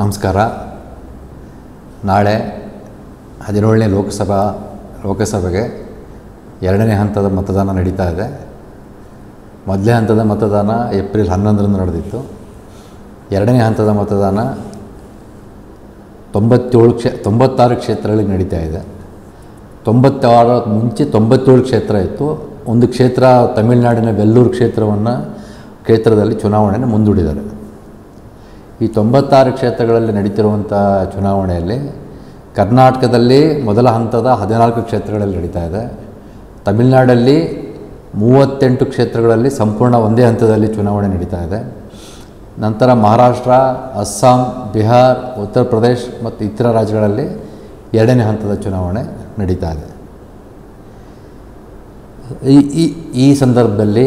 ನಮಸ್ಕಾರ. ನಾಳೆ ಹದಿನೇಳನೇ ಲೋಕಸಭಾ, ಲೋಕಸಭೆಗೆ ಎರಡನೇ ಹಂತದ ಮತದಾನ ನಡೀತಾ ಇದೆ. ಮೊದಲನೇ ಹಂತದ ಮತದಾನ ಏಪ್ರಿಲ್ ಹನ್ನೊಂದರಂದು ನಡೆದಿತ್ತು. ಎರಡನೇ ಹಂತದ ಮತದಾನ ತೊಂಬತ್ತೇಳು ಕ್ಷೇ, ತೊಂಬತ್ತಾರು ಕ್ಷೇತ್ರಗಳಿಗೆ ನಡೀತಾ ಇದೆ. ತೊಂಬತ್ತಾರು ಮುಂಚೆ ತೊಂಬತ್ತೇಳು ಕ್ಷೇತ್ರ ಇತ್ತು. ಒಂದು ಕ್ಷೇತ್ರ ತಮಿಳುನಾಡಿನ ವೆಲ್ಲೂರು ಕ್ಷೇತ್ರವನ್ನು, ಕ್ಷೇತ್ರದಲ್ಲಿ ಚುನಾವಣೆಯನ್ನು ಮುಂದೂಡಿದ್ದಾರೆ. ಈ ತೊಂಬತ್ತಾರು ಕ್ಷೇತ್ರಗಳಲ್ಲಿ ನಡೀತಿರುವಂಥ ಚುನಾವಣೆಯಲ್ಲಿ ಕರ್ನಾಟಕದಲ್ಲಿ ಮೊದಲ ಹಂತದ ಹದಿನಾಲ್ಕು ಕ್ಷೇತ್ರಗಳಲ್ಲಿ ನಡೀತಾ ಇದೆ. ತಮಿಳುನಾಡಲ್ಲಿ ಮೂವತ್ತೆಂಟು ಕ್ಷೇತ್ರಗಳಲ್ಲಿ ಸಂಪೂರ್ಣ ಒಂದೇ ಹಂತದಲ್ಲಿ ಚುನಾವಣೆ ನಡೀತಾ ಇದೆ. ನಂತರ ಮಹಾರಾಷ್ಟ್ರ, ಅಸ್ಸಾಂ, ಬಿಹಾರ್, ಉತ್ತರ ಪ್ರದೇಶ್ ಮತ್ತು ಇತರ ರಾಜ್ಯಗಳಲ್ಲಿ ಎರಡನೇ ಹಂತದ ಚುನಾವಣೆ ನಡೀತಾ ಇದೆ. ಈ ಈ ಸಂದರ್ಭದಲ್ಲಿ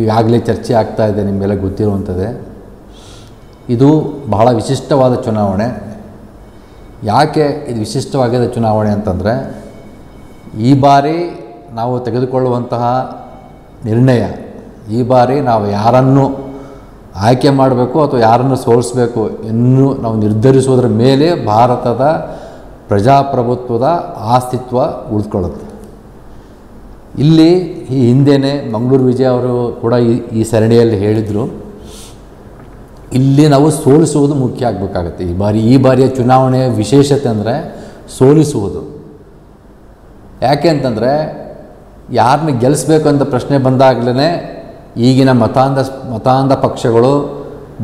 ಈಗಾಗಲೇ ಚರ್ಚೆ ಆಗ್ತಾ ಇದೆ, ನಿಮಗೆಲ್ಲ ಗೊತ್ತಿರುವಂಥದ್ದೇ. ಇದು ಬಹಳ ವಿಶಿಷ್ಟವಾದ ಚುನಾವಣೆ. ಯಾಕೆ ಇದು ವಿಶಿಷ್ಟವಾಗಿದೆ ಚುನಾವಣೆ ಅಂತಂದರೆ, ಈ ಬಾರಿ ನಾವು ತೆಗೆದುಕೊಳ್ಳುವಂತಹ ನಿರ್ಣಯ, ಈ ಬಾರಿ ನಾವು ಯಾರನ್ನು ಆಯ್ಕೆ ಮಾಡಬೇಕು ಅಥವಾ ಯಾರನ್ನು ಸೋಲಿಸಬೇಕು ಎನ್ನು ನಾವು ನಿರ್ಧರಿಸುವುದರ ಮೇಲೆ ಭಾರತದ ಪ್ರಜಾಪ್ರಭುತ್ವದ ಅಸ್ತಿತ್ವ ಉಳಿದುಕೊಳ್ಳುತ್ತೆ ಇಲ್ಲಿ ಈ ಹಿಂದೆಯೇ ಮಂಗಳೂರು ವಿಜಯ್ ಅವರು ಕೂಡ ಈ ಈ ಸರಣಿಯಲ್ಲಿ ಹೇಳಿದರು. ಇಲ್ಲಿ ನಾವು ಸೋಲಿಸುವುದು ಮುಖ್ಯ ಆಗಬೇಕಾಗತ್ತೆ. ಈ ಬಾರಿ, ಈ ಬಾರಿಯ ಚುನಾವಣೆಯ ವಿಶೇಷತೆ ಅಂದರೆ ಸೋಲಿಸುವುದು. ಯಾಕೆ ಅಂತಂದರೆ ಯಾರನ್ನ ಗೆಲ್ಲಿಸ್ಬೇಕು ಅಂತ ಪ್ರಶ್ನೆ ಬಂದಾಗಲೇ ಈಗಿನ ಮತಾಂಧ ಮತಾಂಧ ಪಕ್ಷಗಳು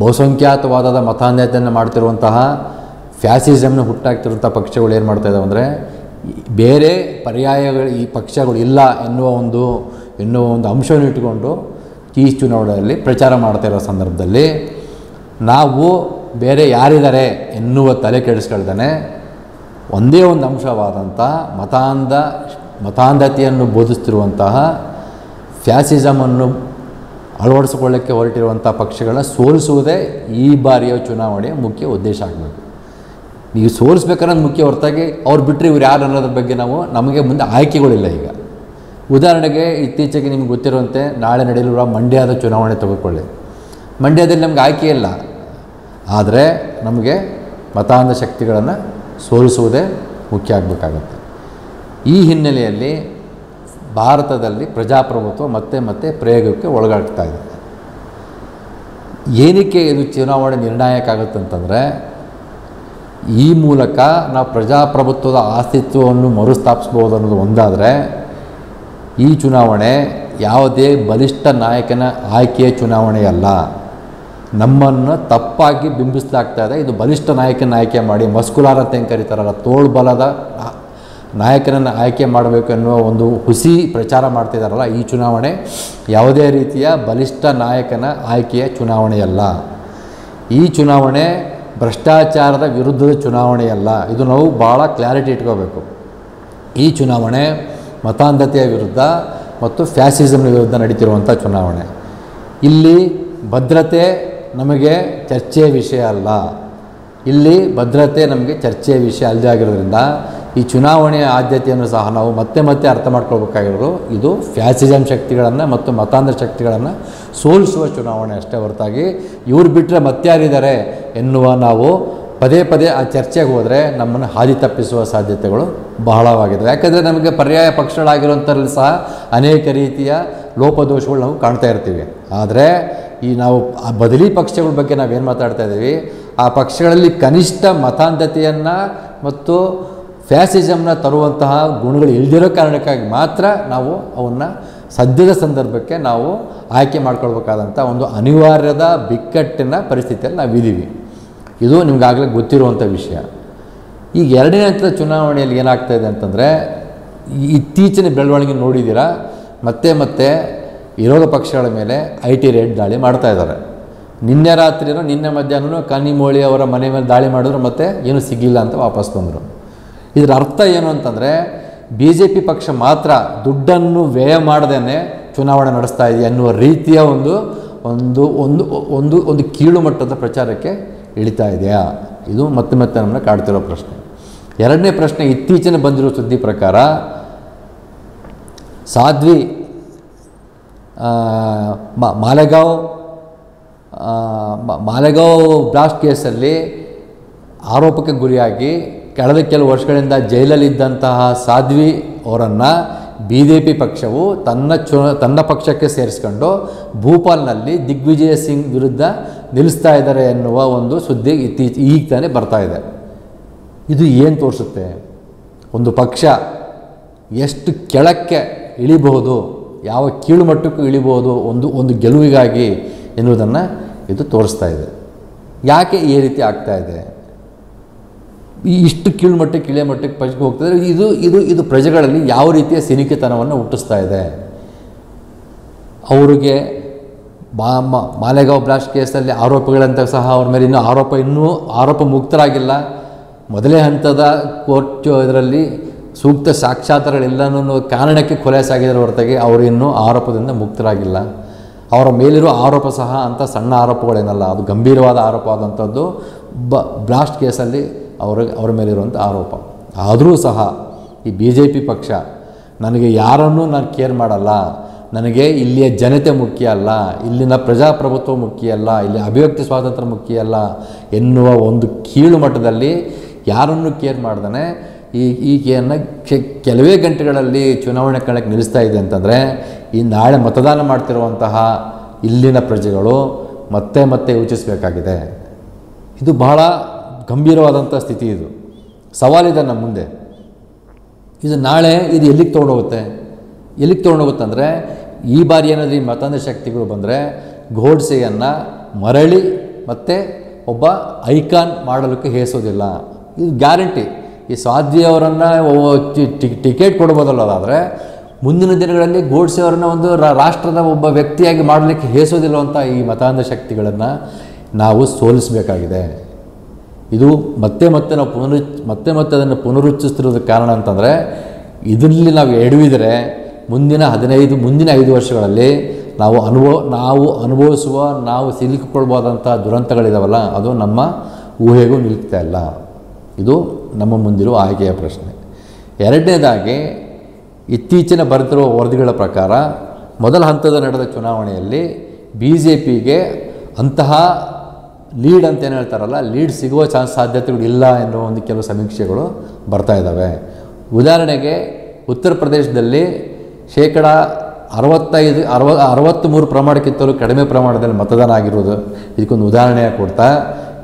ಬಹುಸಂಖ್ಯಾತವಾದ ಮತಾಂಧತೆಯನ್ನು ಮಾಡ್ತಿರುವಂತಹ ಫ್ಯಾಸಿಸಮ್ನ ಹುಟ್ಟಾಗ್ತಿರುವಂಥ ಪಕ್ಷಗಳು ಏನು ಮಾಡ್ತಾ ಇದ್ದಾವೆ ಅಂದರೆ, ಬೇರೆ ಪರ್ಯಾಯಗಳು ಈ ಪಕ್ಷಗಳು ಇಲ್ಲ ಎನ್ನುವ ಒಂದು ಎನ್ನುವ ಒಂದು ಅಂಶವನ್ನು ಇಟ್ಟುಕೊಂಡು, ಈ ಚುನಾವಣೆಯಲ್ಲಿ ಪ್ರಚಾರ ಮಾಡ್ತಾ ಇರೋ ಸಂದರ್ಭದಲ್ಲಿ ನಾವು ಬೇರೆ ಯಾರಿದ್ದಾರೆ ಎನ್ನುವ ತಲೆ ಕೆಡಿಸ್ಕೊಳ್ತಾನೆ ಒಂದೇ ಒಂದು ಅಂಶವಾದಂಥ ಮತಾಂಧ, ಮತಾಂಧತೆಯನ್ನು ಬೋಧಿಸ್ತಿರುವಂತಹ ಫ್ಯಾಸಿಸಮನ್ನು ಅಳವಡಿಸಿಕೊಳ್ಳಕ್ಕೆ ಹೊರಟಿರುವಂಥ ಪಕ್ಷಗಳನ್ನ ಸೋಲಿಸುವುದೇ ಈ ಬಾರಿಯ ಚುನಾವಣೆಯ ಮುಖ್ಯ ಉದ್ದೇಶ ಆಗಬೇಕು. ನೀವು ಸೋಲಿಸ್ಬೇಕನ್ನೋದು ಮುಖ್ಯ ಹೊರತಾಗಿ ಅವ್ರು ಬಿಟ್ಟರೆ ಇವ್ರು ಯಾರು ಅನ್ನೋದ್ರ ಬಗ್ಗೆ ನಾವು ನಮಗೆ ಮುಂದೆ ಆಯ್ಕೆಗಳಿಲ್ಲ ಈಗ. ಉದಾಹರಣೆಗೆ ಇತ್ತೀಚೆಗೆ ನಿಮ್ಗೆ ಗೊತ್ತಿರುವಂತೆ ನಾಳೆ ನಡೆಯಲಿರುವ ಮಂಡ್ಯದ ಚುನಾವಣೆ ತೆಗೆದುಕೊಳ್ಳಿ. ಮಂಡ್ಯದಲ್ಲಿ ನಮ್ಗೆ ಆಯ್ಕೆ ಇಲ್ಲ. ಆದರೆ ನಮಗೆ ಮತಾಂಧ ಶಕ್ತಿಗಳನ್ನು ಸೋಲಿಸುವುದೇ ಮುಖ್ಯ ಆಗಬೇಕಾಗತ್ತೆ. ಈ ಹಿನ್ನೆಲೆಯಲ್ಲಿ ಭಾರತದಲ್ಲಿ ಪ್ರಜಾಪ್ರಭುತ್ವ ಮತ್ತೆ ಮತ್ತೆ ಪ್ರಯೋಗಕ್ಕೆ ಒಳಗಾಗ್ತಾ ಇದೆ. ಏನಕ್ಕೆ ಇದು ಚುನಾವಣೆ ನಿರ್ಣಾಯಕ ಆಗುತ್ತಂತಂದರೆ ಈ ಮೂಲಕ ನಾವು ಪ್ರಜಾಪ್ರಭುತ್ವದ ಅಸ್ತಿತ್ವವನ್ನು ಮರುಸ್ಥಾಪಿಸ್ಬೋದು ಅನ್ನೋದು ಒಂದಾದರೆ, ಈ ಚುನಾವಣೆ ಯಾವುದೇ ಬಲಿಷ್ಠ ನಾಯಕನ ಆಯ್ಕೆಯ ಚುನಾವಣೆಯಲ್ಲ. ನಮ್ಮನ್ನು ತಪ್ಪಾಗಿ ಬಿಂಬಿಸಲಾಗ್ತಾ ಇದೆ. ಇದು ಬಲಿಷ್ಠ ನಾಯಕನ ಆಯ್ಕೆ ಮಾಡಿ, ಮಸ್ಕುಲಾರ್ ಅಂತ ಹೆಂಗೆ ಕರೀತಾರಲ್ಲ ತೋಳ್ಬಲದ ನಾಯಕನನ್ನು ಆಯ್ಕೆ ಮಾಡಬೇಕು ಎನ್ನುವ ಒಂದು ಹುಸಿ ಪ್ರಚಾರ ಮಾಡ್ತಿದ್ದಾರಲ್ಲ ಈ ಚುನಾವಣೆ. ಯಾವುದೇ ರೀತಿಯ ಬಲಿಷ್ಠ ನಾಯಕನ ಆಯ್ಕೆಯ ಚುನಾವಣೆಯಲ್ಲ ಈ ಚುನಾವಣೆ ಭ್ರಷ್ಟಾಚಾರದ ವಿರುದ್ಧದ ಚುನಾವಣೆಯಲ್ಲ ಇದು ನಾವು ಭಾಳ ಕ್ಲಾರಿಟಿ ಇಟ್ಕೋಬೇಕು. ಈ ಚುನಾವಣೆ ಮತಾಂಧತೆಯ ವಿರುದ್ಧ ಮತ್ತು ಫ್ಯಾಸಿಸಮ್ನ ವಿರುದ್ಧ ನಡೀತಿರುವಂಥ ಚುನಾವಣೆ. ಇಲ್ಲಿ ಭದ್ರತೆ ನಮಗೆ ಚರ್ಚೆಯ ವಿಷಯ ಅಲ್ಲ. ಇಲ್ಲಿ ಭದ್ರತೆ ನಮಗೆ ಚರ್ಚೆಯ ವಿಷಯ ಅಲ್ಲದೆ ಆಗಿರೋದ್ರಿಂದ ಈ ಚುನಾವಣೆಯ ಆದ್ಯತೆಯನ್ನು ಸಹ ನಾವು ಮತ್ತೆ ಮತ್ತೆ ಅರ್ಥ ಮಾಡ್ಕೊಳ್ಬೇಕಾಗಿರೋದು. ಇದು ಫ್ಯಾಸಿಸಮ್ ಶಕ್ತಿಗಳನ್ನು ಮತ್ತು ಮತಾಂಧ ಶಕ್ತಿಗಳನ್ನು ಸೋಲಿಸುವ ಚುನಾವಣೆ ಅಷ್ಟೇ ಹೊರತಾಗಿ ಇವ್ರು ಬಿಟ್ಟರೆ ಮತ್ತಾರಿದ್ದಾರೆ ಎನ್ನುವ ನಾವು ಪದೇ ಪದೇ ಆ ಚರ್ಚೆಗೆ ಹೋದರೆ ನಮ್ಮನ್ನು ಹಾದಿ ತಪ್ಪಿಸುವ ಸಾಧ್ಯತೆಗಳು ಬಹಳವಾಗಿದೆ ಯಾಕಂದರೆ ನಮಗೆ ಪರ್ಯಾಯ ಪಕ್ಷಗಳಾಗಿರುವಂಥರಲ್ಲಿ ಸಹ ಅನೇಕ ರೀತಿಯ ಲೋಪದೋಷಗಳು ನಾವು ಕಾಣ್ತಾ ಇರ್ತೀವಿ. ಆದರೆ ಈ ನಾವು ಆ ಬದಲಿ ಪಕ್ಷಗಳ ಬಗ್ಗೆ ನಾವೇನು ಮಾತಾಡ್ತಾ ಇದ್ದೀವಿ, ಆ ಪಕ್ಷಗಳಲ್ಲಿ ಕನಿಷ್ಠ ಮತಾಂಧತೆಯನ್ನು ಮತ್ತು ಫ್ಯಾಸಿಸಮ್ನ ತರುವಂತಹ ಗುಣಗಳು ಇಲ್ದಿರೋ ಕಾರಣಕ್ಕಾಗಿ ಮಾತ್ರ ನಾವು ಅವನ್ನು ಸದ್ಯದ ಸಂದರ್ಭಕ್ಕೆ ನಾವು ಆಯ್ಕೆ ಮಾಡ್ಕೊಳ್ಬೇಕಾದಂಥ ಒಂದು ಅನಿವಾರ್ಯದ ಬಿಕ್ಕಟ್ಟಿನ ಪರಿಸ್ಥಿತಿಯಲ್ಲಿ ನಾವಿದ್ದೀವಿ ಇದು ನಿಮಗಾಗಲೇ ಗೊತ್ತಿರುವಂಥ ವಿಷಯ. ಈಗ ಎರಡನೇ ಹಂತದ ಚುನಾವಣೆಯಲ್ಲಿ ಏನಾಗ್ತಾ ಇದೆ ಅಂತಂದರೆ ಇತ್ತೀಚಿನ ಬೆಳವಣಿಗೆ ನೋಡಿದ್ದೀರಾ? ಮತ್ತೆ ಮತ್ತೆ ವಿರೋಧ ಪಕ್ಷಗಳ ಮೇಲೆ ಐ ಟಿ ರೇಡ್ ದಾಳಿ ಮಾಡ್ತಾ ಇದ್ದಾರೆ. ನಿನ್ನೆ ರಾತ್ರಿನೂ ನಿನ್ನೆ ಮಧ್ಯಾಹ್ನ ಕನ್ನಿಮೋಳಿ ಅವರ ಮನೆ ಮೇಲೆ ದಾಳಿ ಮಾಡಿದ್ರು ಮತ್ತೆ ಏನೂ ಸಿಗಲಿಲ್ಲ ಅಂತ ವಾಪಸ್ ಬಂದರು. ಇದರ ಅರ್ಥ ಏನು ಅಂತಂದರೆ ಬಿ ಜೆ ಪಿ ಪಕ್ಷ ಮಾತ್ರ ದುಡ್ಡನ್ನು ವ್ಯಯ ಮಾಡದೇ ಚುನಾವಣೆ ನಡೆಸ್ತಾ ಇದೆ ಎನ್ನುವ ರೀತಿಯ ಒಂದು ಒಂದು ಒಂದು ಒಂದು ಒಂದು ಕೀಳು ಮಟ್ಟದ ಪ್ರಚಾರಕ್ಕೆ ಇಳಿತಾ ಇದೆಯಾ? ಇದು ಮತ್ತೆ ಮತ್ತೆ ನಮ್ಮನ್ನು ಕಾಡ್ತಿರೋ ಪ್ರಶ್ನೆ. ಎರಡನೇ ಪ್ರಶ್ನೆ ಇತ್ತೀಚಿನ ಬಂದಿರೋ ಸುದ್ದಿ ಪ್ರಕಾರ, ಸಾಧ್ವಿ ಮಾಲೆಗಾಂವ್ ಮಾಲೆಗಾಂವ್ ಬ್ಲಾಸ್ಟ್ ಕೇಸಲ್ಲಿ ಆರೋಪಕ್ಕೆ ಗುರಿಯಾಗಿ ಕಳೆದ ಕೆಲವು ವರ್ಷಗಳಿಂದ ಜೈಲಲ್ಲಿದ್ದಂತಹ ಸಾಧ್ವಿ ಅವರನ್ನು ಬಿ ಜೆ ಪಿ ಪಕ್ಷವು ತನ್ನ ಚು, ತನ್ನ ಪಕ್ಷಕ್ಕೆ ಸೇರಿಸ್ಕೊಂಡು ಭೂಪಾಲ್ನಲ್ಲಿ ದಿಗ್ವಿಜಯ ಸಿಂಗ್ ವಿರುದ್ಧ ನಿಲ್ಲಿಸ್ತಾ ಇದ್ದಾರೆ ಎನ್ನುವ ಒಂದು ಸುದ್ದಿ ಇತ್ತೀಚೆ, ಈಗ ತಾನೇ ಬರ್ತಾ ಇದೆ. ಇದು ಏನು ತೋರಿಸುತ್ತೆ? ಒಂದು ಪಕ್ಷ ಎಷ್ಟು ಕೆಳಕ್ಕೆ ಇಳಿಬಹುದು? ಯಾವ ಕೀಳುಮಟ್ಟಕ್ಕೂ ಇಳಿಬೋದು ಒಂದು ಒಂದು ಗೆಲುವಿಗಾಗಿ ಎನ್ನುವುದನ್ನು ಇದು ತೋರಿಸ್ತಾ ಇದೆ. ಯಾಕೆ ಈ ರೀತಿ ಆಗ್ತಾ ಇದೆ? ಈ ಇಷ್ಟು ಕೀಳುಮಟ್ಟಕ್ಕೆ ಇಳಿಯ ಮಟ್ಟಕ್ಕೆ ಪಕ್ಷಕ್ಕೆ ಹೋಗ್ತಿದ್ರೆ ಇದು ಇದು ಇದು ಪ್ರಜೆಗಳಲ್ಲಿ ಯಾವ ರೀತಿಯ ಸಿನಿಕಿತನವನ್ನು ಹುಟ್ಟಿಸ್ತಾ ಇದೆ? ಅವರಿಗೆ ಮಾಲೆಗಾವ್ ಮಾಲೆಗಾಂವ್ ಬ್ಲಾಸ್ಟ್ ಕೇಸಲ್ಲಿ ಆರೋಪಿಗಳಂತ ಸಹ ಅವ್ರ ಮೇಲೆ ಇನ್ನೂ ಆರೋಪ ಇನ್ನೂ, ಆರೋಪ ಮುಕ್ತರಾಗಿಲ್ಲ. ಮೊದಲೇ ಹಂತದ ಕೋರ್ಟ್ ಇದರಲ್ಲಿ ಸೂಕ್ತ ಸಾಕ್ಷಾಧಾರಗಳೆಲ್ಲನೂ ಕಾರಣಕ್ಕೆ ಕೊಲೆ ಸಾಗಿದರ ಹೊರತಾಗಿ ಅವರು ಇನ್ನೂ ಆರೋಪದಿಂದ ಮುಕ್ತರಾಗಿಲ್ಲ. ಅವರ ಮೇಲಿರೋ ಆರೋಪ ಸಹ ಅಂಥ ಸಣ್ಣ ಆರೋಪಗಳೇನಲ್ಲ, ಅದು ಗಂಭೀರವಾದ ಆರೋಪ ಆದಂಥದ್ದು ಬ ಬ್ಲಾಸ್ಟ್ ಕೇಸಲ್ಲಿ ಅವರ ಅವರ ಮೇಲಿರುವಂಥ ಆರೋಪ. ಆದರೂ ಸಹ ಈ ಬಿ ಜೆ ಪಿ ಪಕ್ಷ ನನಗೆ ಯಾರನ್ನೂ ನಾನು ಕೇರ್ ಮಾಡಲ್ಲ, ನನಗೆ ಇಲ್ಲಿಯ ಜನತೆ ಮುಖ್ಯ ಅಲ್ಲ, ಇಲ್ಲಿನ ಪ್ರಜಾಪ್ರಭುತ್ವ ಮುಖ್ಯ ಅಲ್ಲ, ಇಲ್ಲಿ ಅಭಿವ್ಯಕ್ತಿ ಸ್ವಾತಂತ್ರ್ಯ ಮುಖ್ಯ ಅಲ್ಲ ಎನ್ನುವ ಒಂದು ಕೀಳು ಮಟ್ಟದಲ್ಲಿ ಯಾರನ್ನು ಕೇರ್ ಮಾಡ್ದೇ ಈ ಈಕೆಯನ್ನು ಕೆಲವೇ ಗಂಟೆಗಳಲ್ಲಿ ಚುನಾವಣೆ ಕಣಕ್ಕೆ ನಿಲ್ಲಿಸ್ತಾ ಇದೆ ಅಂತಂದರೆ ಈ ನಾಳೆ ಮತದಾನ ಮಾಡ್ತಿರುವಂತಹ ಇಲ್ಲಿನ ಪ್ರಜೆಗಳು ಮತ್ತೆ ಮತ್ತೆ ಯೋಚಿಸಬೇಕಾಗಿದೆ. ಇದು ಬಹಳ ಗಂಭೀರವಾದಂಥ ಸ್ಥಿತಿ ಇದು. ಸವಾಲಿದೆ ನಮ್ಮ ಮುಂದೆ. ಇದು ನಾಳೆ ಇದು ಎಲ್ಲಿಗೆ ತೊಗೊಂಡೋಗುತ್ತೆ? ಎಲ್ಲಿಗೆ ತೊಗೊಂಡೋಗುತ್ತೆ ಅಂದರೆ ಈ ಬಾರಿ ಏನಾದರೂ ಈ ಮತಾಂಧ ಶಕ್ತಿಗಳು ಬಂದರೆ ಘೋಡ್ಸೆಯನ್ನು ಮರಳಿ ಮತ್ತು ಒಬ್ಬ ಐಕಾನ್ ಮಾಡಲಿಕ್ಕೆ ಹೇಸೋದಿಲ್ಲ. ಇದು ಗ್ಯಾರಂಟಿ. ಈ ಸ್ವಾಧ್ವಿಯವರನ್ನು ಟಿಕೆಟ್ ಕೊಡ್ಬೋದಲ್ಲ ಅದಾದರೆ, ಮುಂದಿನ ದಿನಗಳಲ್ಲಿ ಗೋಡ್ಸೆ ಅವರನ್ನ ಒಂದು ರಾಷ್ಟ್ರದ ಒಬ್ಬ ವ್ಯಕ್ತಿಯಾಗಿ ಮಾಡಲಿಕ್ಕೆ ಹೇಸೋದಿಲ್ಲವಂಥ ಈ ಮತಾಂಧ ಶಕ್ತಿಗಳನ್ನು ನಾವು ಸೋಲಿಸಬೇಕಾಗಿದೆ. ಇದು ಮತ್ತೆ ಮತ್ತೆ ನಾವು ಪುನರು, ಮತ್ತೆ ಮತ್ತೆ ಅದನ್ನು ಪುನರುಚ್ಚಿಸ್ತಿರೋದಕ್ಕೆ ಕಾರಣ ಅಂತಂದರೆ, ಇದರಲ್ಲಿ ನಾವು ಎಡವಿದರೆ, ಮುಂದಿನ ಹದಿನೈದು, ಮುಂದಿನ ಐದು ವರ್ಷಗಳಲ್ಲಿ ನಾವು ಅನುಭವ, ನಾವು ಅನುಭವಿಸುವ, ನಾವು ಸಿಲುಕಿಕೊಳ್ಬೋದಂಥ ದುರಂತಗಳಿದಾವಲ್ಲ, ಅದು ನಮ್ಮ ಊಹೆಗೂ ನಿಲ್ತಾ ಇಲ್ಲ. ಇದು ನಮ್ಮ ಮುಂದಿರುವ ಆಯ್ಕೆಯ ಪ್ರಶ್ನೆ. ಎರಡನೇದಾಗಿ, ಇತ್ತೀಚಿನ ಬರೆದಿರುವ ವರದಿಗಳ ಪ್ರಕಾರ, ಮೊದಲ ಹಂತದ ನಡೆದ ಚುನಾವಣೆಯಲ್ಲಿ ಬಿ ಜೆ ಪಿಗೆ ಅಂತಹ ಲೀಡ್ ಅಂತ ಏನು ಹೇಳ್ತಾರಲ್ಲ, ಲೀಡ್ ಸಿಗುವ ಚಾನ್ಸ್ ಸಾಧ್ಯತೆಗಳು ಇಲ್ಲ ಎನ್ನುವ ಒಂದು ಕೆಲವು ಸಮೀಕ್ಷೆಗಳು ಬರ್ತಾ ಇದ್ದಾವೆ ಉದಾಹರಣೆಗೆ, ಉತ್ತರ ಪ್ರದೇಶದಲ್ಲಿ ಶೇಕಡ ಅರವತ್ತೈದು, ಅರವ, ಅರವತ್ತ್ಮೂರು ಪ್ರಮಾಣಕ್ಕಿಂತಲೂ ಕಡಿಮೆ ಪ್ರಮಾಣದಲ್ಲಿ ಮತದಾನ ಆಗಿರೋದು ಇದಕ್ಕೊಂದು ಉದಾಹರಣೆಯಾಗಿ ಕೊಡ್ತಾ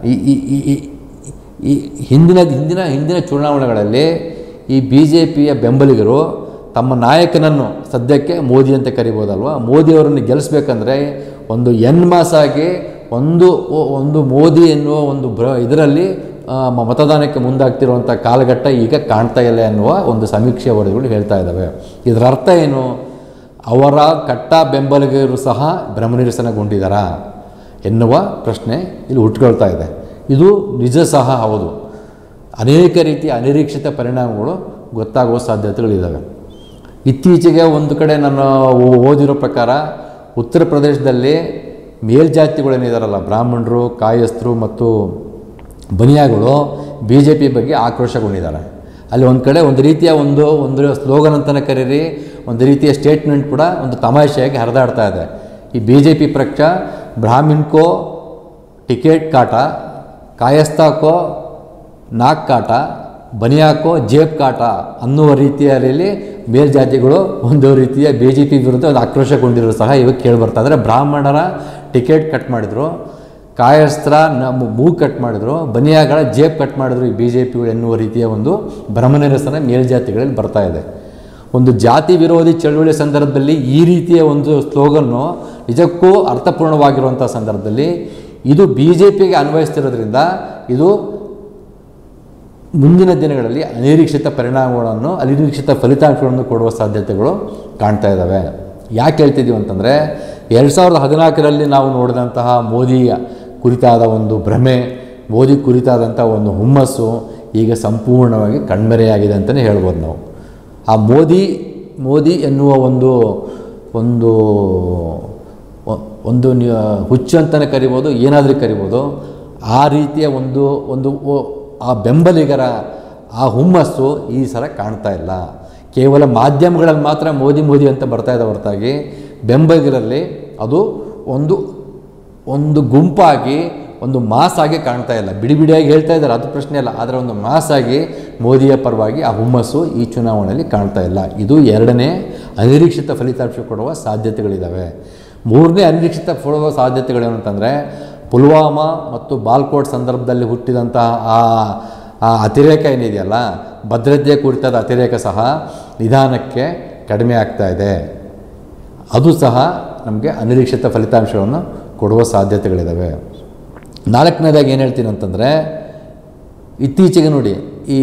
ಈ ಈ ಈ ಹಿಂದಿನ ಹಿಂದಿನ ಹಿಂದಿನ ಚುನಾವಣೆಗಳಲ್ಲಿ ಈ ಬಿ ಜೆ ಪಿಯ ಬೆಂಬಲಿಗರು ತಮ್ಮ ನಾಯಕನನ್ನು ಸದ್ಯಕ್ಕೆ ಮೋದಿ ಅಂತ ಕರಿಬೋದಲ್ವ? ಮೋದಿಯವರನ್ನು ಗೆಲ್ಲಿಸ್ಬೇಕಂದ್ರೆ ಒಂದು ಎನ್ ಮಾಸಾಗಿ ಒಂದು ಒಂದು ಮೋದಿ ಎನ್ನುವ ಒಂದು ಬ್ರ, ಇದರಲ್ಲಿ ಮತದಾನಕ್ಕೆ ಮುಂದಾಗ್ತಿರುವಂಥ ಕಾಲಘಟ್ಟ ಈಗ ಕಾಣ್ತಾ ಇಲ್ಲ ಎನ್ನುವ ಒಂದು ಸಮೀಕ್ಷೆ ವರದಿಗಳು ಹೇಳ್ತಾ ಇದ್ದಾವೆ. ಇದರ ಅರ್ಥ ಏನು? ಅವರ ಕಟ್ಟ ಬೆಂಬಲಿಗರು ಸಹ ಭ್ರಮನಿರಸನಗೊಂಡಿದ್ದಾರಾ ಎನ್ನುವ ಪ್ರಶ್ನೆ ಇಲ್ಲಿ ಹುಟ್ಕೊಳ್ತಾ ಇದೆ. ಇದು ನಿಜ ಸಹ ಹೌದು. ಅನೇಕ ರೀತಿಯ ಅನಿರೀಕ್ಷಿತ ಪರಿಣಾಮಗಳು ಗೊತ್ತಾಗುವ ಸಾಧ್ಯತೆಗಳಿದ್ದಾವೆ ಇತ್ತೀಚೆಗೆ ಒಂದು ಕಡೆ ನಾನು ಓದಿರೋ ಪ್ರಕಾರ ಉತ್ತರ ಪ್ರದೇಶದಲ್ಲಿ ಮೇಲ್ಜಾತಿಗಳೇನಿದಾರಲ್ಲ ಬ್ರಾಹ್ಮಣರು, ಕಾಯಸ್ಥರು ಮತ್ತು ಬನಿಯಾಗಳು ಬಿ ಜೆ ಪಿ ಬಗ್ಗೆ ಆಕ್ರೋಶಗೊಂಡಿದ್ದಾರೆ. ಅಲ್ಲಿ ಒಂದು ಕಡೆ ಒಂದು ರೀತಿಯ ಒಂದು ಒಂದು ಸ್ಲೋಗನ್ ಅಂತಲೇ ಕರೀರಿ, ಒಂದು ರೀತಿಯ ಸ್ಟೇಟ್ಮೆಂಟ್ ಕೂಡ ಒಂದು ತಮಾಷೆಯಾಗಿ ಹರಿದಾಡ್ತಾ ಇದೆ. ಈ ಬಿ ಜೆ ಪಿ ಪಕ್ಷ ಬ್ರಾಹ್ಮಿಣ್ಕೋ ಟಿಕೆಟ್ ಕಾಟ ಕಾಯಸ್ತಾಕೋ ನಾಕ್ ಕಾಟ ಬನಿಯಾಕೋ ಜೇಬ್ ಕಾಟ ಅನ್ನುವ ರೀತಿಯಲ್ಲಿ ಮೇಲ್ಜಾತಿಗಳು ಒಂದು ರೀತಿಯ ಬಿ ಜೆ ಪಿ ವಿರುದ್ಧ ಒಂದು ಆಕ್ರೋಶಗೊಂಡಿರೋ ಸಹ ಇವಾಗ ಕೇಳಿ ಬರ್ತಾ ಅಂದರೆ ಬ್ರಾಹ್ಮಣರ ಟಿಕೆಟ್ ಕಟ್ ಮಾಡಿದರು, ಕಾಯಸ್ತ್ರ ನಮ್ಮ ಮೂ ಕಟ್ ಮಾಡಿದ್ರು, ಬನಿಯಾಗಳ ಜೇಬ್ ಕಟ್ ಮಾಡಿದ್ರು ಈ ಬಿ ಜೆ ಪಿಗಳು ಎನ್ನುವ ರೀತಿಯ ಒಂದು ಭ್ರಮನಿರಸನ ಮೇಲ್ಜಾತಿಗಳಲ್ಲಿ ಬರ್ತಾ ಇದೆ. ಒಂದು ಜಾತಿ ವಿರೋಧಿ ಚಳುವಳಿ ಸಂದರ್ಭದಲ್ಲಿ ಈ ರೀತಿಯ ಒಂದು ಸ್ಲೋಗನ್ನು ನಿಜಕ್ಕೂ ಅರ್ಥಪೂರ್ಣವಾಗಿರುವಂಥ ಸಂದರ್ಭದಲ್ಲಿ ಇದು ಬಿ ಜೆ ಪಿಗೆ ಅನ್ವಯಿಸ್ತಿರೋದ್ರಿಂದ ಇದು ಮುಂದಿನ ದಿನಗಳಲ್ಲಿ ಅನಿರೀಕ್ಷಿತ ಪರಿಣಾಮಗಳನ್ನು, ಅನಿರೀಕ್ಷಿತ ಫಲಿತಾಂಶಗಳನ್ನು ಕೊಡುವ ಸಾಧ್ಯತೆಗಳು ಕಾಣ್ತಾ ಇದ್ದಾವೆ ಯಾಕೆ ಹೇಳ್ತಿದ್ದೀವಿ ಅಂತಂದರೆ, ಎರಡು ಸಾವಿರದ ಹದಿನಾಲ್ಕರಲ್ಲಿ ನಾವು ನೋಡಿದಂತಹ ಮೋದಿಯ ಕುರಿತಾದ ಒಂದು ಭ್ರಮೆ, ಮೋದಿ ಕುರಿತಾದಂಥ ಒಂದು ಹುಮ್ಮಸ್ಸು ಈಗ ಸಂಪೂರ್ಣವಾಗಿ ಕಣ್ಮರೆಯಾಗಿದೆ ಅಂತಲೇ ಹೇಳ್ಬೋದು ನಾವು. ಆ ಮೋದಿ ಮೋದಿ ಎನ್ನುವ ಒಂದು ಒಂದು ಒಂದು ಹುಚ್ಚು ಅಂತಲೇ ಕರಿಬೋದು, ಏನಾದರೂ ಕರಿಬೋದು, ಆ ರೀತಿಯ ಒಂದು ಒಂದು ಆ ಬೆಂಬಲಿಗರ, ಆ ಹುಮ್ಮಸ್ಸು ಈ ಸಲ ಕಾಣ್ತಾ ಇಲ್ಲ. ಕೇವಲ ಮಾಧ್ಯಮಗಳಲ್ಲಿ ಮಾತ್ರ ಮೋದಿ ಮೋದಿ ಅಂತ ಬರ್ತಾ ಇದೆ ಹೊರತಾಗಿ, ಬೆಂಬಲಿಗರಲ್ಲಿ ಅದು ಒಂದು ಒಂದು ಗುಂಪಾಗಿ, ಒಂದು ಮಾಸಾಗಿ ಕಾಣ್ತಾ ಇಲ್ಲ. ಬಿಡಿ ಬಿಡಿಯಾಗಿ ಹೇಳ್ತಾ ಇದ್ದಾರೆ, ಅದು ಪ್ರಶ್ನೆ ಅಲ್ಲ, ಆದರೆ ಒಂದು ಮಾಸಾಗಿ ಮೋದಿಯ ಪರವಾಗಿ ಆ ಹುಮ್ಮಸ್ಸು ಈ ಚುನಾವಣೆಯಲ್ಲಿ ಕಾಣ್ತಾ ಇಲ್ಲ. ಇದು ಎರಡನೇ ಅನಿರೀಕ್ಷಿತ ಫಲಿತಾಂಶ ಕೊಡುವ ಸಾಧ್ಯತೆಗಳಿದ್ದಾವೆ ಮೂರನೇ ಅನಿರೀಕ್ಷಿತ ಕೊಡುವ ಸಾಧ್ಯತೆಗಳೇನು ಅಂತಂದರೆ ಪುಲ್ವಾಮಾ ಮತ್ತು ಬಾಲ್ಕೋಟ್ ಸಂದರ್ಭದಲ್ಲಿ ಹುಟ್ಟಿದಂತಹ ಆ ಅತಿರೇಕ ಏನಿದೆಯಲ್ಲ ಭದ್ರತೆಯ ಕುರಿತಾದ ಅತಿರೇಕ ಸಹ ನಿಧಾನಕ್ಕೆ ಕಡಿಮೆ ಆಗ್ತಾ ಇದೆ. ಅದು ಸಹ ನಮಗೆ ಅನಿರೀಕ್ಷಿತ ಫಲಿತಾಂಶವನ್ನು ಕೊಡುವ ಸಾಧ್ಯತೆಗಳಿದ್ದಾವೆ ನಾಲ್ಕನೇದಾಗಿ ಏನು ಹೇಳ್ತೀನಿ ಅಂತಂದರೆ, ಇತ್ತೀಚೆಗೆ ನೋಡಿ, ಈ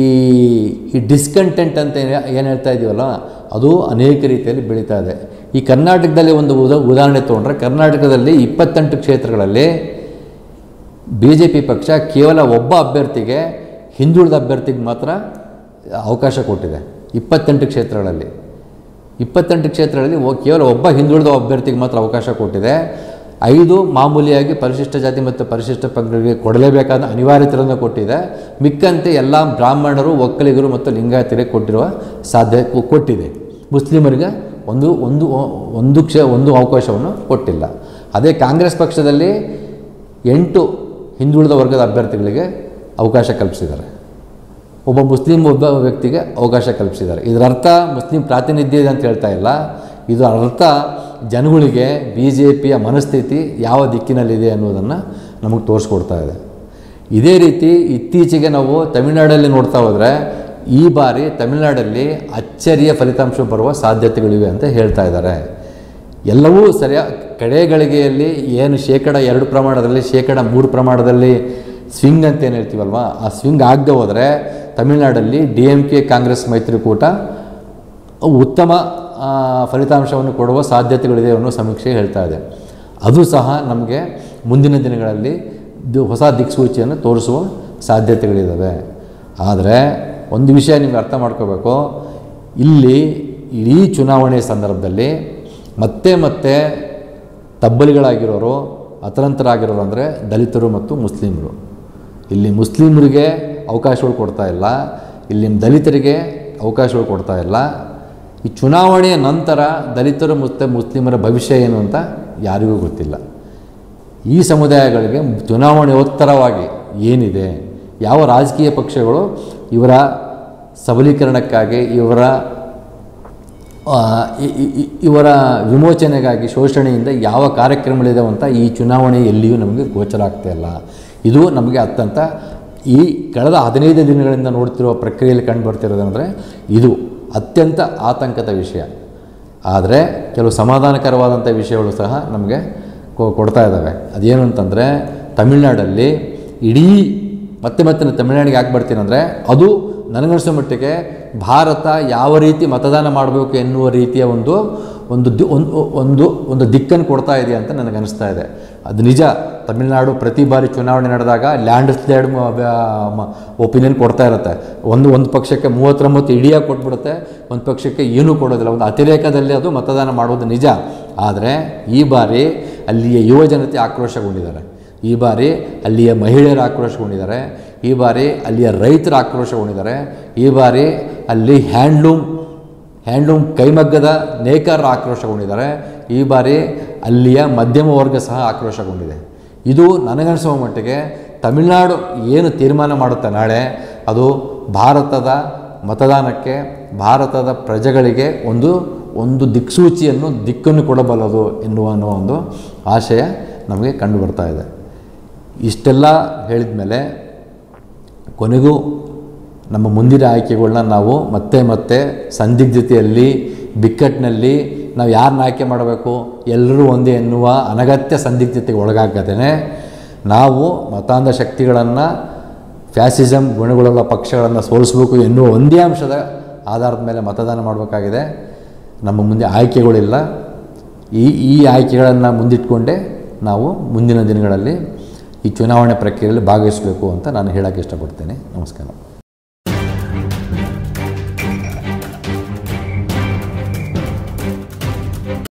ಈ ಡಿಸ್ಕಂಟೆಂಟ್ ಅಂತ ಏನು ಹೇಳ್ತಾ ಇದೀವಲ್ಲ, ಅದು ಅನೇಕ ರೀತಿಯಲ್ಲಿ ಬೆಳೀತಾ ಇದೆ. ಈ ಕರ್ನಾಟಕದಲ್ಲಿ ಒಂದು ಉದ, ಉದಾಹರಣೆ ತೊಗೊಂಡ್ರೆ ಕರ್ನಾಟಕದಲ್ಲಿ ಇಪ್ಪತ್ತೆಂಟು ಕ್ಷೇತ್ರಗಳಲ್ಲಿ ಬಿ ಜೆ ಪಿ ಪಕ್ಷ ಕೇವಲ ಒಬ್ಬ ಅಭ್ಯರ್ಥಿಗೆ ಹಿಂದುಳಿದ ಅಭ್ಯರ್ಥಿಗೆ ಮಾತ್ರ ಅವಕಾಶ ಕೊಟ್ಟಿದೆ. ಇಪ್ಪತ್ತೆಂಟು ಕ್ಷೇತ್ರಗಳಲ್ಲಿ. ಇಪ್ಪತ್ತೆಂಟು ಕ್ಷೇತ್ರಗಳಲ್ಲಿ ಕೇವಲ ಒಬ್ಬ ಹಿಂದುಳಿದ ಅಭ್ಯರ್ಥಿಗೆ ಮಾತ್ರ ಅವಕಾಶ ಕೊಟ್ಟಿದೆ. ಐದು ಮಾಮೂಲಿಯಾಗಿ ಪರಿಶಿಷ್ಟ ಜಾತಿ ಮತ್ತು ಪರಿಶಿಷ್ಟ ಪಂಗಡಿಗೆ ಕೊಡಲೇಬೇಕಾದ ಅನಿವಾರ್ಯತೆಯನ್ನು ಕೊಟ್ಟಿದೆ. ಮಿಕ್ಕಂತೆ ಎಲ್ಲ ಬ್ರಾಹ್ಮಣರು, ಒಕ್ಕಲಿಗರು ಮತ್ತು ಲಿಂಗಾಯತರಿಗೆ ಕೊಟ್ಟಿರುವ ಸಾಧ್ಯ, ಕೊಟ್ಟಿದೆ. ಮುಸ್ಲಿಮರಿಗೆ ಒಂದು ಒಂದು ಒಂದು ಕ್ಷ, ಒಂದು ಅವಕಾಶವನ್ನು ಕೊಟ್ಟಿಲ್ಲ. ಅದೇ ಕಾಂಗ್ರೆಸ್ ಪಕ್ಷದಲ್ಲಿ ಎಂಟು ಹಿಂದುಳಿದ ವರ್ಗದ ಅಭ್ಯರ್ಥಿಗಳಿಗೆ ಅವಕಾಶ ಕಲ್ಪಿಸಿದ್ದಾರೆ. ಒಬ್ಬ ಮುಸ್ಲಿಂ ಒಬ್ಬ ವ್ಯಕ್ತಿಗೆ ಅವಕಾಶ ಕಲ್ಪಿಸಿದ್ದಾರೆ. ಇದರ ಅರ್ಥ ಮುಸ್ಲಿಂ ಪ್ರಾತಿನಿಧ್ಯ ಇದೆ ಅಂತ ಹೇಳ್ತಾ ಇಲ್ಲ. ಇದರ ಅರ್ಥ ಜನಗಳಿಗೆ ಬಿ ಜೆ ಪಿಯ ಮನಸ್ಥಿತಿ ಯಾವ ದಿಕ್ಕಿನಲ್ಲಿದೆ ಅನ್ನೋದನ್ನು ನಮಗೆ ತೋರಿಸ್ಕೊಡ್ತಾ ಇದೆ. ಇದೇ ರೀತಿ ಇತ್ತೀಚೆಗೆ ನಾವು ತಮಿಳುನಾಡಲ್ಲಿ ನೋಡ್ತಾ ಹೋದರೆ ಈ ಬಾರಿ ತಮಿಳುನಾಡಲ್ಲಿ ಅಚ್ಚರಿಯ ಫಲಿತಾಂಶ ಬರುವ ಸಾಧ್ಯತೆಗಳಿವೆ ಅಂತ ಹೇಳ್ತಾ ಇದ್ದಾರೆ. ಎಲ್ಲವೂ ಸರಿಯ ಕಡೆ ಗಳಿಗೆಯಲ್ಲಿ ಏನು ಶೇಕಡ ಎರಡು ಪ್ರಮಾಣದಲ್ಲಿ, ಶೇಕಡ ಮೂರು ಪ್ರಮಾಣದಲ್ಲಿ ಸ್ವಿಂಗ್ ಅಂತ ಏನು ಹೇಳ್ತೀವಲ್ವ? ಆ ಸ್ವಿಂಗ್ ಆಗದೆ ಹೋದರೆ ತಮಿಳುನಾಡಲ್ಲಿ ಡಿ ಎಂ ಕೆ ಕಾಂಗ್ರೆಸ್ ಮೈತ್ರಿಕೂಟ ಉತ್ತಮ ಫಲಿತಾಂಶವನ್ನು ಕೊಡುವ ಸಾಧ್ಯತೆಗಳಿದೆ ಅನ್ನೋ ಸಮೀಕ್ಷೆ ಹೇಳ್ತಾ ಇದೆ. ಅದು ಸಹ ನಮಗೆ ಮುಂದಿನ ದಿನಗಳಲ್ಲಿ ಹೊಸ ದಿಕ್ಸೂಚಿಯನ್ನು ತೋರಿಸುವ ಸಾಧ್ಯತೆಗಳಿದ್ದಾವೆ ಆದರೆ ಒಂದು ವಿಷಯ ನಿಮ್ಗೆ ಅರ್ಥ ಮಾಡ್ಕೋಬೇಕು. ಇಲ್ಲಿ ಇಡೀ ಚುನಾವಣೆ ಸಂದರ್ಭದಲ್ಲಿ ಮತ್ತೆ ಮತ್ತೆ ತಬ್ಬಲಿಗಳಾಗಿರೋರು ಅತರಂತರಾಗಿರೋರು ಅಂದರೆ ದಲಿತರು ಮತ್ತು ಮುಸ್ಲಿಮರು. ಇಲ್ಲಿ ಮುಸ್ಲಿಮರಿಗೆ ಅವಕಾಶಗಳು ಕೊಡ್ತಾ ಇಲ್ಲ. ಇಲ್ಲಿ ದಲಿತರಿಗೆ ಅವಕಾಶಗಳು ಕೊಡ್ತಾ ಇಲ್ಲ. ಈ ಚುನಾವಣೆಯ ನಂತರ ದಲಿತರು ಮತ್ತು ಮುಸ್ಲಿಮರ ಭವಿಷ್ಯ ಏನು ಅಂತ ಯಾರಿಗೂ ಗೊತ್ತಿಲ್ಲ. ಈ ಸಮುದಾಯಗಳಿಗೆ ಚುನಾವಣೆಯೋತ್ತರವಾಗಿ ಏನಿದೆ, ಯಾವ ರಾಜಕೀಯ ಪಕ್ಷಗಳು ಇವರ ಸಬಲೀಕರಣಕ್ಕಾಗಿ, ಇವರ ಇವರ ವಿಮೋಚನೆಗಾಗಿ, ಶೋಷಣೆಯಿಂದ ಯಾವ ಕಾರ್ಯಕ್ರಮಗಳಿದಾವೆ ಅಂತ ಈ ಚುನಾವಣೆ ಎಲ್ಲಿಯೂ ನಮಗೆ ಗೋಚರ ಆಗ್ತಾ ಇಲ್ಲ. ಇದು ನಮಗೆ ಅತ್ಯಂತ ಈ ಕಳೆದ ಹದಿನೈದು ದಿನಗಳಿಂದ ನೋಡ್ತಿರುವ ಪ್ರಕ್ರಿಯೆಯಲ್ಲಿ ಕಂಡು ಬರ್ತಿರೋದಂದರೆ ಇದು ಅತ್ಯಂತ ಆತಂಕದ ವಿಷಯ. ಆದರೆ ಕೆಲವು ಸಮಾಧಾನಕರವಾದಂಥ ವಿಷಯಗಳು ಸಹ ನಮಗೆ ಕೊಡ್ತಾ ಇದ್ದಾವೆ ಅದೇನು ಅಂತಂದರೆ ತಮಿಳ್ನಾಡಲ್ಲಿ ಇಡೀ ಮತ್ತೆ ಮತ್ತೆ ನಾನು ತಮಿಳ್ನಾಡಿಗೆ ಯಾಕೆ ಬರ್ತೀನಿ ಅಂದರೆ ಅದು ನನಗನ್ನಿಸೋ ಮಟ್ಟಿಗೆ ಭಾರತ ಯಾವ ರೀತಿ ಮತದಾನ ಮಾಡಬೇಕು ಎನ್ನುವ ರೀತಿಯ ಒಂದು ಒಂದು ದಿ, ಒಂದು ಒಂದು ದಿಕ್ಕನ್ನು ಕೊಡ್ತಾ ಇದೆ ಅಂತ ನನಗನ್ನಿಸ್ತಾ ಇದೆ. ಅದು ನಿಜ. ತಮಿಳುನಾಡು ಪ್ರತಿ ಬಾರಿ ಚುನಾವಣೆ ನಡೆದಾಗ ಲ್ಯಾಂಡ್ ಸ್ಲೇಡ್ ಒಪಿನಿಯನ್ ಕೊಡ್ತಾ ಇರುತ್ತೆ. ಒಂದು ಒಂದು ಪಕ್ಷಕ್ಕೆ ಮೂವತ್ತೊಂಬತ್ತು ಇಡಿಯಾಗಿ ಕೊಟ್ಬಿಡುತ್ತೆ, ಒಂದು ಪಕ್ಷಕ್ಕೆ ಏನೂ ಕೊಡೋದಿಲ್ಲ. ಒಂದು ಅತಿರೇಕದಲ್ಲಿ ಅದು ಮತದಾನ ಮಾಡೋದು ನಿಜ. ಆದರೆ ಈ ಬಾರಿ ಅಲ್ಲಿಯ ಯುವ ಜನತೆ ಆಕ್ರೋಶಗೊಂಡಿದ್ದಾರೆ. ಈ ಬಾರಿ ಅಲ್ಲಿಯ ಮಹಿಳೆಯರು ಆಕ್ರೋಶಗೊಂಡಿದ್ದಾರೆ ಈ ಬಾರಿ ಅಲ್ಲಿಯ ರೈತರು ಆಕ್ರೋಶಗೊಂಡಿದ್ದಾರೆ ಈ ಬಾರಿ ಅಲ್ಲಿ ಹ್ಯಾಂಡ್ಲೂಮ್ ಹ್ಯಾಂಡ್ಲೂಮ್ ಕೈಮಗ್ಗದ ನೇಕಾರರು ಆಕ್ರೋಶಗೊಂಡಿದ್ದಾರೆ ಈ ಬಾರಿ ಅಲ್ಲಿಯ ಮಧ್ಯಮ ವರ್ಗ ಸಹ ಆಕ್ರೋಶಗೊಂಡಿದೆ ಇದು ನನಗನ್ನಿಸುವ ಮಟ್ಟಿಗೆ ತಮಿಳುನಾಡು ಏನು ತೀರ್ಮಾನ ಮಾಡುತ್ತೆ ನಾಳೆ, ಅದು ಭಾರತದ ಮತದಾನಕ್ಕೆ, ಭಾರತದ ಪ್ರಜೆಗಳಿಗೆ ಒಂದು ಒಂದು ದಿಕ್ಸೂಚಿಯನ್ನು, ದಿಕ್ಕನ್ನು ಕೊಡಬಲ್ಲದು ಎನ್ನುವ ಅನ್ನೋ ಒಂದು ಆಶಯ ನಮಗೆ ಕಂಡು ಬರ್ತಾ ಇದೆ. ಇಷ್ಟೆಲ್ಲ ಹೇಳಿದ ಮೇಲೆ ಕೊನೆಗೂ ನಮ್ಮ ಮುಂದಿನ ಆಯ್ಕೆಗಳನ್ನ ನಾವು ಮತ್ತೆ ಮತ್ತೆ ಸಂದಿಗ್ಧತೆಯಲ್ಲಿ, ಬಿಕ್ಕಟ್ಟಿನಲ್ಲಿ ನಾವು ಯಾರನ್ನ ಆಯ್ಕೆ ಮಾಡಬೇಕು? ಎಲ್ಲರೂ ಒಂದೇ ಎನ್ನುವ ಅನಗತ್ಯ ಸಂದಿಗ್ಧತೆಗೆ ಒಳಗಾಗದೇ ನಾವು ಮತಾಂಧ ಶಕ್ತಿಗಳನ್ನು ಫ್ಯಾಸಿಸಮ್ ಗುಣಗಳುಳ್ಳ ಪಕ್ಷಗಳನ್ನು ಸೋಲಿಸಬೇಕು ಎನ್ನುವ ಒಂದೇ ಅಂಶದ ಆಧಾರದ ಮೇಲೆ ಮತದಾನ ಮಾಡಬೇಕಾಗಿದೆ. ನಮ್ಮ ಮುಂದೆ ಆಯ್ಕೆಗಳಿಲ್ಲ. ಈ ಈ ಆಯ್ಕೆಗಳನ್ನು ಮುಂದಿಟ್ಕೊಂಡೇ ನಾವು ಮುಂದಿನ ದಿನಗಳಲ್ಲಿ ಈ ಚುನಾವಣೆ ಪ್ರಕ್ರಿಯೆಯಲ್ಲಿ ಭಾಗವಹಿಸಬೇಕು ಅಂತ ನಾನು ಹೇಳೋಕ್ಕೆ ಇಷ್ಟಪಡ್ತೇನೆ. ನಮಸ್ಕಾರ.